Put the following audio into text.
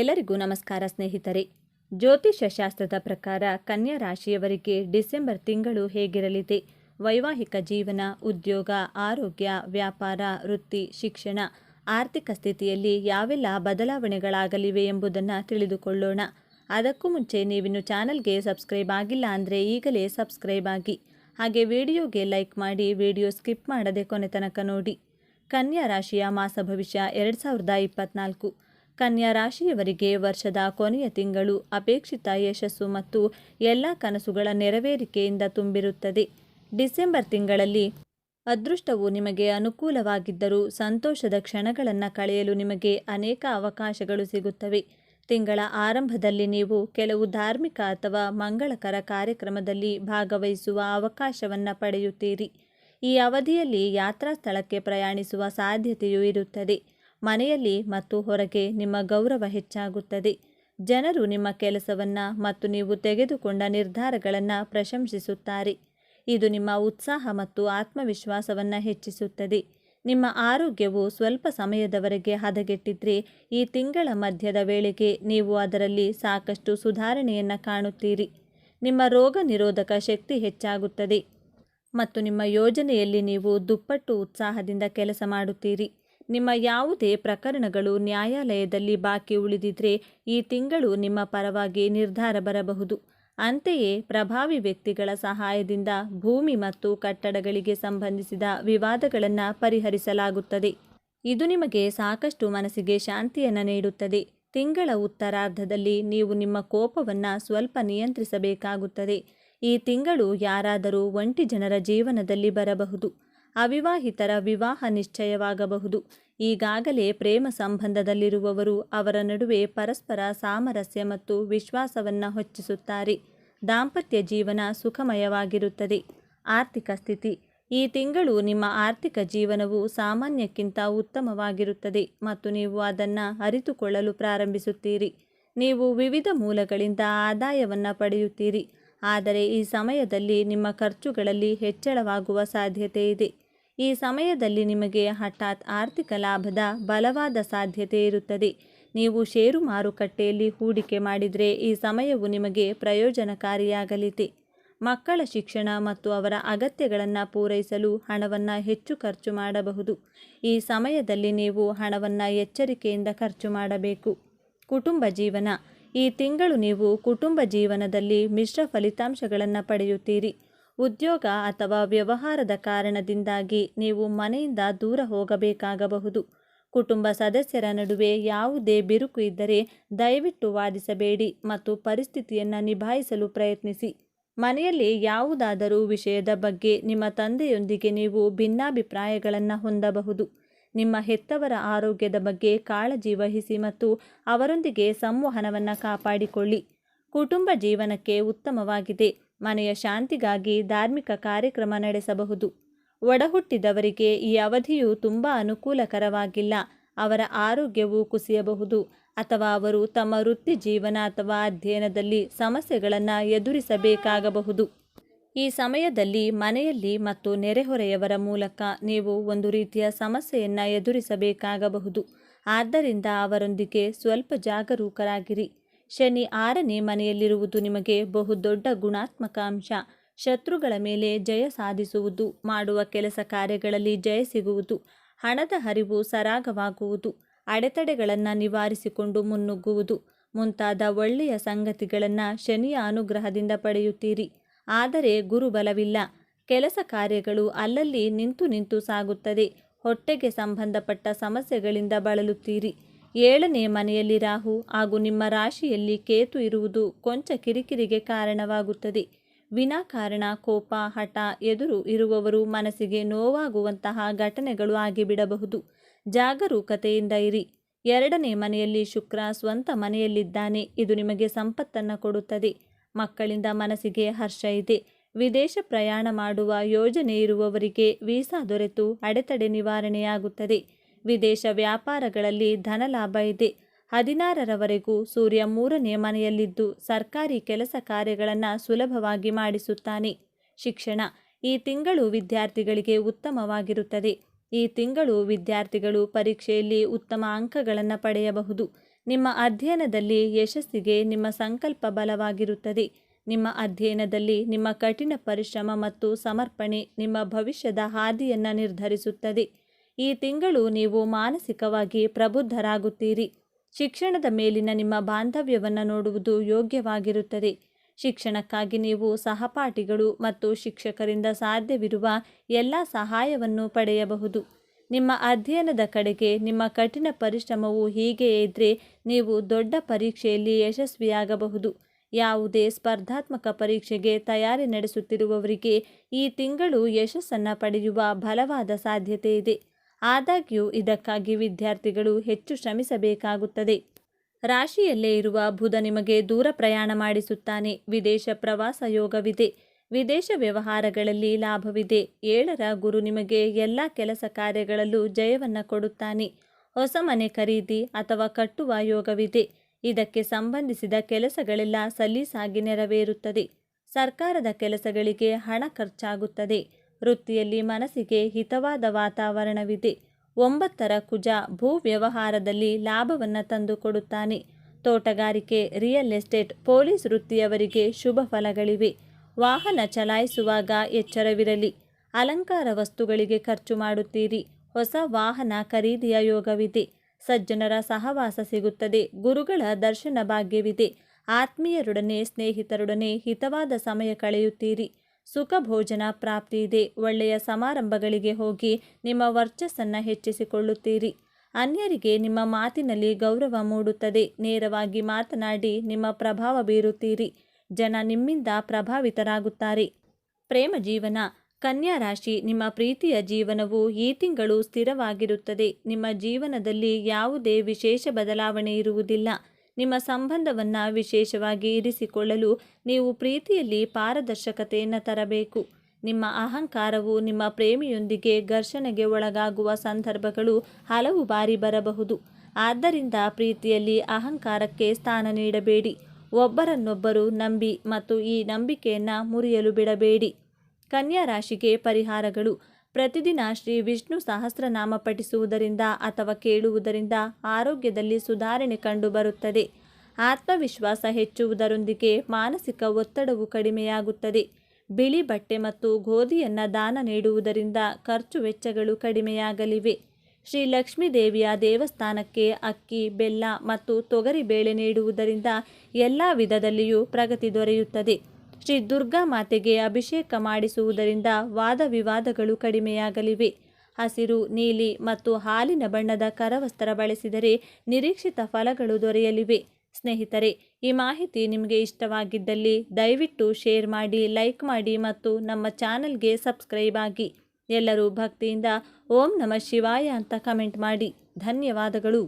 ಎಲ್ಲರಿಗೂ ನಮಸ್ಕಾರ ಸ್ನೇಹಿತರೆ. ಜ್ಯೋತಿಷ್ಯ ಶಾಸ್ತ್ರದ ಪ್ರಕಾರ ಕನ್ಯಾ ರಾಶಿಯವರಿಗೆ ಡಿಸೆಂಬರ್ ತಿಂಗಳು ಹೇಗಿರಲಿದೆ? ವೈವಾಹಿಕ ಜೀವನ, ಉದ್ಯೋಗ, ಆರೋಗ್ಯ, ವ್ಯಾಪಾರ, ವೃತ್ತಿ, ಶಿಕ್ಷಣ, ಆರ್ಥಿಕ ಸ್ಥಿತಿಯಲ್ಲಿ ಯಾವೆಲ್ಲ ಬದಲಾವಣೆಗಳಾಗಲಿವೆ ಎಂಬುದನ್ನು ತಿಳಿದುಕೊಳ್ಳೋಣ. ಅದಕ್ಕೂ ಮುಂಚೆ ನೀವಿನ್ನು ಚಾನಲ್ಗೆ ಸಬ್ಸ್ಕ್ರೈಬ್ ಆಗಿಲ್ಲ ಅಂದರೆ ಈಗಲೇ ಸಬ್ಸ್ಕ್ರೈಬ್ ಆಗಿ. ಹಾಗೆ ವಿಡಿಯೋಗೆ ಲೈಕ್ ಮಾಡಿ ವಿಡಿಯೋ ಸ್ಕಿಪ್ ಮಾಡದೆ ಕೊನೆ ತನಕ ನೋಡಿ. ಕನ್ಯಾ ರಾಶಿಯ ಮಾಸ ಭವಿಷ್ಯ ಎರಡು ಸಾವಿರದ ಇಪ್ಪತ್ನಾಲ್ಕು. ಕನ್ಯಾ ರಾಶಿಯವರಿಗೆ ವರ್ಷದ ಕೊನೆಯ ತಿಂಗಳು ಅಪೇಕ್ಷಿತ ಯಶಸ್ಸು ಮತ್ತು ಎಲ್ಲ ಕನಸುಗಳ ನೆರವೇರಿಕೆಯಿಂದ ತುಂಬಿರುತ್ತದೆ. ಡಿಸೆಂಬರ್ ತಿಂಗಳಲ್ಲಿ ಅದೃಷ್ಟವು ನಿಮಗೆ ಅನುಕೂಲವಾಗಿದ್ದರೂ ಸಂತೋಷದ ಕ್ಷಣಗಳನ್ನು ಕಳೆಯಲು ನಿಮಗೆ ಅನೇಕ ಅವಕಾಶಗಳು ಸಿಗುತ್ತವೆ. ತಿಂಗಳ ಆರಂಭದಲ್ಲಿ ನೀವು ಕೆಲವು ಧಾರ್ಮಿಕ ಅಥವಾ ಮಂಗಳಕರ ಕಾರ್ಯಕ್ರಮದಲ್ಲಿ ಭಾಗವಹಿಸುವ ಅವಕಾಶವನ್ನು ಪಡೆಯುತ್ತೀರಿ. ಈ ಅವಧಿಯಲ್ಲಿ ಯಾತ್ರಾ ಸ್ಥಳಕ್ಕೆ ಪ್ರಯಾಣಿಸುವ ಸಾಧ್ಯತೆಯೂ ಇರುತ್ತದೆ. ಮನೆಯಲ್ಲಿ ಮತ್ತು ಹೊರಗೆ ನಿಮ್ಮ ಗೌರವ ಹೆಚ್ಚಾಗುತ್ತದೆ. ಜನರು ನಿಮ್ಮ ಕೆಲಸವನ್ನು ಮತ್ತು ನೀವು ತೆಗೆದುಕೊಂಡ ನಿರ್ಧಾರಗಳನ್ನು ಪ್ರಶಂಸಿಸುತ್ತಾರೆ. ಇದು ನಿಮ್ಮ ಉತ್ಸಾಹ ಮತ್ತು ಆತ್ಮವಿಶ್ವಾಸವನ್ನು ಹೆಚ್ಚಿಸುತ್ತದೆ. ನಿಮ್ಮ ಆರೋಗ್ಯವು ಸ್ವಲ್ಪ ಸಮಯದವರೆಗೆ ಹದಗೆಟ್ಟಿದ್ರೆ ಈ ತಿಂಗಳ ಮಧ್ಯದ ವೇಳೆಗೆ ನೀವು ಅದರಲ್ಲಿ ಸಾಕಷ್ಟು ಸುಧಾರಣೆಯನ್ನು ಕಾಣುತ್ತೀರಿ. ನಿಮ್ಮ ರೋಗ ನಿರೋಧಕ ಶಕ್ತಿ ಹೆಚ್ಚಾಗುತ್ತದೆ. ಮತ್ತು ನಿಮ್ಮ ಯೋಜನೆಯಲ್ಲಿ ನೀವು ದುಪ್ಪಟ್ಟು ಉತ್ಸಾಹದಿಂದ ಕೆಲಸ ಮಾಡುತ್ತೀರಿ. ನಿಮ್ಮ ಯಾವುದೇ ಪ್ರಕರಣಗಳು ನ್ಯಾಯಾಲಯದಲ್ಲಿ ಬಾಕಿ ಉಳಿದಿದ್ರೆ ಈ ತಿಂಗಳು ನಿಮ್ಮ ಪರವಾಗಿ ನಿರ್ಧಾರ ಬರಬಹುದು. ಅಂತೆಯೇ ಪ್ರಭಾವಿ ವ್ಯಕ್ತಿಗಳ ಸಹಾಯದಿಂದ ಭೂಮಿ ಮತ್ತು ಕಟ್ಟಡಗಳಿಗೆ ಸಂಬಂಧಿಸಿದ ವಿವಾದಗಳನ್ನು ಪರಿಹರಿಸಲಾಗುತ್ತದೆ. ಇದು ನಿಮಗೆ ಸಾಕಷ್ಟು ಮನಸ್ಸಿಗೆ ಶಾಂತಿಯನ್ನು ನೀಡುತ್ತದೆ. ತಿಂಗಳ ಉತ್ತರಾರ್ಧದಲ್ಲಿ ನೀವು ನಿಮ್ಮ ಕೋಪವನ್ನು ಸ್ವಲ್ಪ ನಿಯಂತ್ರಿಸಬೇಕಾಗುತ್ತದೆ. ಈ ತಿಂಗಳು ಯಾರಾದರೂ ಒಂಟಿ ಜನರ ಜೀವನದಲ್ಲಿ ಬರಬಹುದು. ಅವಿವಾಹಿತರ ವಿವಾಹ ನಿಶ್ಚಯವಾಗಬಹುದು. ಈಗಾಗಲೇ ಪ್ರೇಮ ಸಂಬಂಧದಲ್ಲಿರುವವರು ಅವರ ನಡುವೆ ಪರಸ್ಪರ ಸಾಮರಸ್ಯ ಮತ್ತು ವಿಶ್ವಾಸವನ್ನು ಹೆಚ್ಚಿಸುತ್ತಾರೆ. ದಾಂಪತ್ಯ ಜೀವನ ಸುಖಮಯವಾಗಿರುತ್ತದೆ. ಆರ್ಥಿಕ ಸ್ಥಿತಿ. ಈ ತಿಂಗಳು ನಿಮ್ಮ ಆರ್ಥಿಕ ಜೀವನವು ಸಾಮಾನ್ಯಕ್ಕಿಂತ ಉತ್ತಮವಾಗಿರುತ್ತದೆ ಮತ್ತು ನೀವು ಅದನ್ನು ಅರಿತುಕೊಳ್ಳಲು ಪ್ರಾರಂಭಿಸುತ್ತೀರಿ. ನೀವು ವಿವಿಧ ಮೂಲಗಳಿಂದ ಆದಾಯವನ್ನು ಪಡೆಯುತ್ತೀರಿ. ಆದರೆ ಈ ಸಮಯದಲ್ಲಿ ನಿಮ್ಮ ಖರ್ಚುಗಳಲ್ಲಿ ಹೆಚ್ಚಳವಾಗುವ ಸಾಧ್ಯತೆ ಇದೆ. ಈ ಸಮಯದಲ್ಲಿ ನಿಮಗೆ ಹಠಾತ್ ಆರ್ಥಿಕ ಲಾಭದ ಬಲವಾದ ಸಾಧ್ಯತೆ ಇರುತ್ತದೆ. ನೀವು ಷೇರು ಮಾರುಕಟ್ಟೆಯಲ್ಲಿ ಹೂಡಿಕೆ ಮಾಡಿದರೆ ಈ ಸಮಯವು ನಿಮಗೆ ಪ್ರಯೋಜನಕಾರಿಯಾಗಲಿದೆ. ಮಕ್ಕಳ ಶಿಕ್ಷಣ ಮತ್ತು ಅವರ ಅಗತ್ಯಗಳನ್ನು ಪೂರೈಸಲು ಹಣವನ್ನು ಹೆಚ್ಚು ಖರ್ಚು ಮಾಡಬಹುದು. ಈ ಸಮಯದಲ್ಲಿ ನೀವು ಹಣವನ್ನು ಎಚ್ಚರಿಕೆಯಿಂದ ಖರ್ಚು ಮಾಡಬೇಕು. ಕುಟುಂಬ ಜೀವನ. ಈ ತಿಂಗಳು ನೀವು ಕುಟುಂಬ ಜೀವನದಲ್ಲಿ ಮಿಶ್ರ ಫಲಿತಾಂಶಗಳನ್ನು ಪಡೆಯುತ್ತೀರಿ. ಉದ್ಯೋಗ ಅಥವಾ ವ್ಯವಹಾರದ ಕಾರಣದಿಂದಾಗಿ ನೀವು ಮನೆಯಿಂದ ದೂರ ಹೋಗಬೇಕಾಗಬಹುದು. ಕುಟುಂಬ ಸದಸ್ಯರ ನಡುವೆ ಯಾವುದೇ ಬಿರುಕು ಇದ್ದರೆ ದಯವಿಟ್ಟು ವಾದಿಸಬೇಡಿ ಮತ್ತು ಪರಿಸ್ಥಿತಿಯನ್ನು ನಿಭಾಯಿಸಲು ಪ್ರಯತ್ನಿಸಿ. ಮನೆಯಲ್ಲಿ ಯಾವುದಾದರೂ ವಿಷಯದ ಬಗ್ಗೆ ನಿಮ್ಮ ತಂದೆಯೊಂದಿಗೆ ನೀವು ಭಿನ್ನಾಭಿಪ್ರಾಯಗಳನ್ನು ಹೊಂದಬಹುದು. ನಿಮ್ಮ ಹೆತ್ತವರ ಆರೋಗ್ಯದ ಬಗ್ಗೆ ಕಾಳಜಿ ವಹಿಸಿ ಮತ್ತು ಅವರೊಂದಿಗೆ ಸಂವಹನವನ್ನು ಕಾಪಾಡಿಕೊಳ್ಳಿ. ಕುಟುಂಬ ಜೀವನಕ್ಕೆ ಉತ್ತಮವಾಗಿದೆ. ಮನೆಯ ಶಾಂತಿಗಾಗಿ ಧಾರ್ಮಿಕ ಕಾರ್ಯಕ್ರಮ ನಡೆಸಬಹುದು. ಒಡಹುಟ್ಟಿದವರಿಗೆ ಈ ಅವಧಿಯು ತುಂಬ ಅನುಕೂಲಕರವಾಗಿಲ್ಲ. ಅವರ ಆರೋಗ್ಯವು ಕುಸಿಯಬಹುದು. ಅಥವಾ ಅವರು ತಮ್ಮ ವೃತ್ತಿ ಜೀವನ ಅಥವಾ ಅಧ್ಯಯನದಲ್ಲಿ ಸಮಸ್ಯೆಗಳನ್ನು ಎದುರಿಸಬೇಕಾಗಬಹುದು. ಈ ಸಮಯದಲ್ಲಿ ಮನೆಯಲ್ಲಿ ಮತ್ತು ನೆರೆಹೊರೆಯವರ ಮೂಲಕ ನೀವು ಒಂದು ರೀತಿಯ ಸಮಸ್ಯೆಯನ್ನು ಎದುರಿಸಬೇಕಾಗಬಹುದು. ಆದ್ದರಿಂದ ಅವರೊಂದಿಗೆ ಸ್ವಲ್ಪ ಜಾಗರೂಕರಾಗಿರಿ. ಶನಿ ಆರನೇ ಮನೆಯಲ್ಲಿರುವುದು ನಿಮಗೆ ಬಹುದೊಡ್ಡ ಗುಣಾತ್ಮಕ ಅಂಶ. ಶತ್ರುಗಳ ಮೇಲೆ ಜಯ ಸಾಧಿಸುವುದು, ಮಾಡುವ ಕೆಲಸ ಕಾರ್ಯಗಳಲ್ಲಿ ಜಯ ಸಿಗುವುದು, ಹಣದ ಹರಿವು ಸರಾಗವಾಗುವುದು, ಅಡೆತಡೆಗಳನ್ನು ನಿವಾರಿಸಿಕೊಂಡು ಮುನ್ನುಗ್ಗುವುದು. ಮುಂತಾದ ಒಳ್ಳೆಯ ಸಂಗತಿಗಳನ್ನು ಶನಿಯ ಅನುಗ್ರಹದಿಂದ ಪಡೆಯುತ್ತೀರಿ. ಆದರೆ ಗುರುಬಲವಿಲ್ಲ. ಕೆಲಸ ಕಾರ್ಯಗಳು ಅಲ್ಲಲ್ಲಿ ನಿಂತು ನಿಂತು ಸಾಗುತ್ತದೆ. ಹೊಟ್ಟೆಗೆ ಸಂಬಂಧಪಟ್ಟ ಸಮಸ್ಯೆಗಳಿಂದ ಬಳಲುತ್ತೀರಿ. ಏಳನೇ ಮನೆಯಲ್ಲಿ ರಾಹು ಹಾಗೂ ನಿಮ್ಮ ರಾಶಿಯಲ್ಲಿ ಕೇತು ಇರುವುದು ಕೊಂಚ ಕಿರಿಕಿರಿಗೆ ಕಾರಣವಾಗುತ್ತದೆ. ವಿನಾಕಾರಣ ಕೋಪ, ಹಠ ಎದುರು ಇರುವವರು ಮನಸ್ಸಿಗೆ ನೋವಾಗುವಂತಹ ಘಟನೆಗಳು ಆಗಿಬಿಡಬಹುದು. ಜಾಗರೂಕತೆಯಿಂದ ಇರಿ. ಎರಡನೇ ಮನೆಯಲ್ಲಿ ಶುಕ್ರ ಸ್ವಂತ ಮನೆಯಲ್ಲಿದ್ದಾನೆ. ಇದು ನಿಮಗೆ ಸಂಪತ್ತನ್ನು ಕೊಡುತ್ತದೆ. ಮಕ್ಕಳಿಂದ ಮನಸ್ಸಿಗೆ ಹರ್ಷ ಇದೆ. ವಿದೇಶ ಪ್ರಯಾಣ ಮಾಡುವ ಯೋಜನೆ ಇರುವವರಿಗೆ ವೀಸಾ ದೊರೆತು ಅಡೆತಡೆ ನಿವಾರಣೆಯಾಗುತ್ತದೆ. ವಿದೇಶ ವ್ಯಾಪಾರಗಳಲ್ಲಿ ಧನಲಾಭ ಇದೆ. ಹದಿನಾರರವರೆಗೂ ಸೂರ್ಯ ಮೂರನೇ ಮನೆಯಲ್ಲಿದ್ದು ಸರ್ಕಾರಿ ಕೆಲಸ ಕಾರ್ಯಗಳನ್ನು ಸುಲಭವಾಗಿ ಮಾಡಿಸುತ್ತಾನೆ. ಶಿಕ್ಷಣ ಈ ತಿಂಗಳು ವಿದ್ಯಾರ್ಥಿಗಳಿಗೆ ಉತ್ತಮವಾಗಿರುತ್ತದೆ. ಈ ತಿಂಗಳು ವಿದ್ಯಾರ್ಥಿಗಳು ಪರೀಕ್ಷೆಯಲ್ಲಿ ಉತ್ತಮ ಅಂಕಗಳನ್ನು ಪಡೆಯಬಹುದು. ನಿಮ್ಮ ಅಧ್ಯಯನದಲ್ಲಿ ಯಶಸ್ಸಿಗೆ ನಿಮ್ಮ ಸಂಕಲ್ಪ ಬಲವಾಗಿರುತ್ತದೆ. ನಿಮ್ಮ ಅಧ್ಯಯನದಲ್ಲಿ ನಿಮ್ಮ ಕಠಿಣ ಪರಿಶ್ರಮ ಮತ್ತು ಸಮರ್ಪಣೆ ನಿಮ್ಮ ಭವಿಷ್ಯದ ಹಾದಿಯನ್ನು ನಿರ್ಧರಿಸುತ್ತದೆ. ಈ ತಿಂಗಳು ನೀವು ಮಾನಸಿಕವಾಗಿ ಪ್ರಬುದ್ಧರಾಗುತ್ತೀರಿ. ಶಿಕ್ಷಣದ ಮೇಲಿನ ನಿಮ್ಮ ಬಾಂಧವ್ಯವನ್ನು ನೋಡುವುದು ಯೋಗ್ಯವಾಗಿರುತ್ತದೆ. ಶಿಕ್ಷಣಕ್ಕಾಗಿ ನೀವು ಸಹಪಾಠಿಗಳು ಮತ್ತು ಶಿಕ್ಷಕರಿಂದ ಸಾಧ್ಯವಿರುವ ಎಲ್ಲ ಸಹಾಯವನ್ನು ಪಡೆಯಬಹುದು. ನಿಮ್ಮ ಅಧ್ಯಯನದ ಕಡೆಗೆ ನಿಮ್ಮ ಕಠಿಣ ಪರಿಶ್ರಮವು ಹೀಗೆಯೇ ಇದ್ದರೆ ನೀವು ದೊಡ್ಡ ಪರೀಕ್ಷೆಯಲ್ಲಿ ಯಶಸ್ವಿಯಾಗಬಹುದು. ಯಾವುದೇ ಸ್ಪರ್ಧಾತ್ಮಕ ಪರೀಕ್ಷೆಗೆ ತಯಾರಿ ನಡೆಸುತ್ತಿರುವವರಿಗೆ ಈ ತಿಂಗಳು ಯಶಸ್ಸನ್ನು ಪಡೆಯುವ ಬಲವಾದ ಸಾಧ್ಯತೆ ಇದೆ. ಆದಾಗ್ಯೂ ಇದಕ್ಕಾಗಿ ವಿದ್ಯಾರ್ಥಿಗಳು ಹೆಚ್ಚು ಶ್ರಮಿಸಬೇಕಾಗುತ್ತದೆ. ರಾಶಿಯಲ್ಲೇ ಇರುವ ಬುಧ ನಿಮಗೆ ದೂರ ಪ್ರಯಾಣ ಮಾಡಿಸುತ್ತಾನೆ. ವಿದೇಶ ಪ್ರವಾಸ ಯೋಗವಿದೆ. ವಿದೇಶ ವ್ಯವಹಾರಗಳಲ್ಲಿ ಲಾಭವಿದೆ. ಏಳರ ಗುರು ನಿಮಗೆ ಎಲ್ಲ ಕೆಲಸ ಕಾರ್ಯಗಳಲ್ಲೂ ಜಯವನ್ನು ಕೊಡುತ್ತಾನೆ. ಹೊಸ ಮನೆ ಖರೀದಿ ಅಥವಾ ಕಟ್ಟುವ ಯೋಗವಿದೆ. ಇದಕ್ಕೆ ಸಂಬಂಧಿಸಿದ ಕೆಲಸಗಳೆಲ್ಲ ಸಲೀಸಾಗಿ ನೆರವೇರುತ್ತದೆ. ಸರ್ಕಾರದ ಕೆಲಸಗಳಿಗೆ ಹಣ ಖರ್ಚಾಗುತ್ತದೆ. ವೃತ್ತಿಯಲ್ಲಿ ಮನಸ್ಸಿಗೆ ಹಿತವಾದ ವಾತಾವರಣವಿದೆ. ಒಂಬತ್ತರ ಕುಜ ಭೂ ವ್ಯವಹಾರದಲ್ಲಿ ಲಾಭವನ್ನು ತಂದುಕೊಡುತ್ತಾನೆ. ತೋಟಗಾರಿಕೆ, ರಿಯಲ್ ಎಸ್ಟೇಟ್, ಪೊಲೀಸ್ ವೃತ್ತಿಯವರಿಗೆ ಶುಭ ಫಲಗಳಿವೆ. ವಾಹನ ಚಲಾಯಿಸುವಾಗ ಎಚ್ಚರವಿರಲಿ. ಅಲಂಕಾರ ವಸ್ತುಗಳಿಗೆ ಖರ್ಚು ಮಾಡುತ್ತೀರಿ. ಹೊಸ ವಾಹನ ಖರೀದಿಯ ಯೋಗವಿದೆ. ಸಜ್ಜನರ ಸಹವಾಸ ಸಿಗುತ್ತದೆ. ಗುರುಗಳ ದರ್ಶನ ಭಾಗ್ಯವಿದೆ. ಆತ್ಮೀಯರೊಡನೆ, ಸ್ನೇಹಿತರೊಡನೆ ಹಿತವಾದ ಸಮಯ ಕಳೆಯುತ್ತೀರಿ. ಸುಖ ಭೋಜನ ಪ್ರಾಪ್ತಿ ಇದೆ. ಒಳ್ಳೆಯ ಸಮಾರಂಭಗಳಿಗೆ ಹೋಗಿ ನಿಮ್ಮ ವರ್ಚಸ್ಸನ್ನು ಹೆಚ್ಚಿಸಿಕೊಳ್ಳುತ್ತೀರಿ. ಅನ್ಯರಿಗೆ ನಿಮ್ಮ ಮಾತಿನಲ್ಲಿ ಗೌರವ ಮೂಡುತ್ತದೆ. ನೇರವಾಗಿ ಮಾತನಾಡಿ ನಿಮ್ಮ ಪ್ರಭಾವ ಬೀರುತ್ತೀರಿ. ಜನ ನಿಮ್ಮಿಂದ ಪ್ರಭಾವಿತರಾಗುತ್ತಾರೆ. ಪ್ರೇಮ ಜೀವನ, ಕನ್ಯಾ ರಾಶಿ, ನಿಮ್ಮ ಪ್ರೀತಿಯ ಜೀವನವು ಈ ತಿಂಗಳು ಸ್ಥಿರವಾಗಿರುತ್ತದೆ. ನಿಮ್ಮ ಜೀವನದಲ್ಲಿ ಯಾವುದೇ ವಿಶೇಷ ಬದಲಾವಣೆ ಇರುವುದಿಲ್ಲ. ನಿಮ್ಮ ಸಂಬಂಧವನ್ನು ವಿಶೇಷವಾಗಿ ಇರಿಸಿಕೊಳ್ಳಲು ನೀವು ಪ್ರೀತಿಯಲ್ಲಿ ಪಾರದರ್ಶಕತೆಯನ್ನು ತರಬೇಕು. ನಿಮ್ಮ ಅಹಂಕಾರವು ನಿಮ್ಮ ಪ್ರೇಮಿಯೊಂದಿಗೆ ಘರ್ಷಣೆಗೆ ಒಳಗಾಗುವ ಸಂದರ್ಭಗಳು ಹಲವು ಬಾರಿ ಬರಬಹುದು. ಆದ್ದರಿಂದ ಪ್ರೀತಿಯಲ್ಲಿ ಅಹಂಕಾರಕ್ಕೆ ಸ್ಥಾನ ನೀಡಬೇಡಿ. ಒಬ್ಬರನ್ನೊಬ್ಬರು ನಂಬಿ ಮತ್ತು ಈ ನಂಬಿಕೆಯನ್ನು ಮುರಿಯಲು ಬಿಡಬೇಡಿ. ಕನ್ಯಾ ರಾಶಿಗೆ ಪರಿಹಾರಗಳು. ಪ್ರತಿದಿನ ಶ್ರೀ ವಿಷ್ಣು ಸಹಸ್ರನಾಮ ಪಠಿಸುವುದರಿಂದ ಅಥವಾ ಕೇಳುವುದರಿಂದ ಆರೋಗ್ಯದಲ್ಲಿ ಸುಧಾರಣೆ ಕಂಡುಬರುತ್ತದೆ ಆತ್ಮವಿಶ್ವಾಸ ಹೆಚ್ಚುವುದರೊಂದಿಗೆ ಮಾನಸಿಕ ಒತ್ತಡವು ಕಡಿಮೆಯಾಗುತ್ತದೆ. ಬಿಳಿ ಬಟ್ಟೆ ಮತ್ತು ಗೋಧಿಯನ್ನು ದಾನ ನೀಡುವುದರಿಂದ ಖರ್ಚು ವೆಚ್ಚಗಳು ಕಡಿಮೆಯಾಗಲಿವೆ. ಶ್ರೀ ಲಕ್ಷ್ಮೀ ದೇವಿಯ ದೇವಸ್ಥಾನಕ್ಕೆ ಅಕ್ಕಿ, ಬೆಲ್ಲ ಮತ್ತು ತೊಗರಿ ಬೇಳೆ ನೀಡುವುದರಿಂದ ಎಲ್ಲ ವಿಧದಲ್ಲಿಯೂ ಪ್ರಗತಿ ದೊರೆಯುತ್ತದೆ. ಶ್ರೀ ದುರ್ಗಾ ಮಾತೆಗೆ ಅಭಿಷೇಕ ಮಾಡಿಸುವುದರಿಂದ ವಾದ ವಿವಾದಗಳು ಕಡಿಮೆಯಾಗಲಿವೆ. ಹಸಿರು, ನೀಲಿ ಮತ್ತು ಹಾಲಿನ ಬಣ್ಣದ ಕರವಸ್ತ್ರ ಬಳಸಿದರೆ ನಿರೀಕ್ಷಿತ ಫಲಗಳು ದೊರೆಯಲಿವೆ. ಸ್ನೇಹಿತರೆ, ಈ ಮಾಹಿತಿ ನಿಮಗೆ ಇಷ್ಟವಾಗಿದ್ದಲ್ಲಿ ದಯವಿಟ್ಟು ಶೇರ್ ಮಾಡಿ, ಲೈಕ್ ಮಾಡಿ ಮತ್ತು ನಮ್ಮ ಚಾನಲ್ಗೆ ಸಬ್ಸ್ಕ್ರೈಬ್ ಆಗಿ. ಎಲ್ಲರೂ ಭಕ್ತಿಯಿಂದ ಓಂ ನಮ ಶಿವಾಯ ಅಂತ ಕಮೆಂಟ್ ಮಾಡಿ. ಧನ್ಯವಾದಗಳು.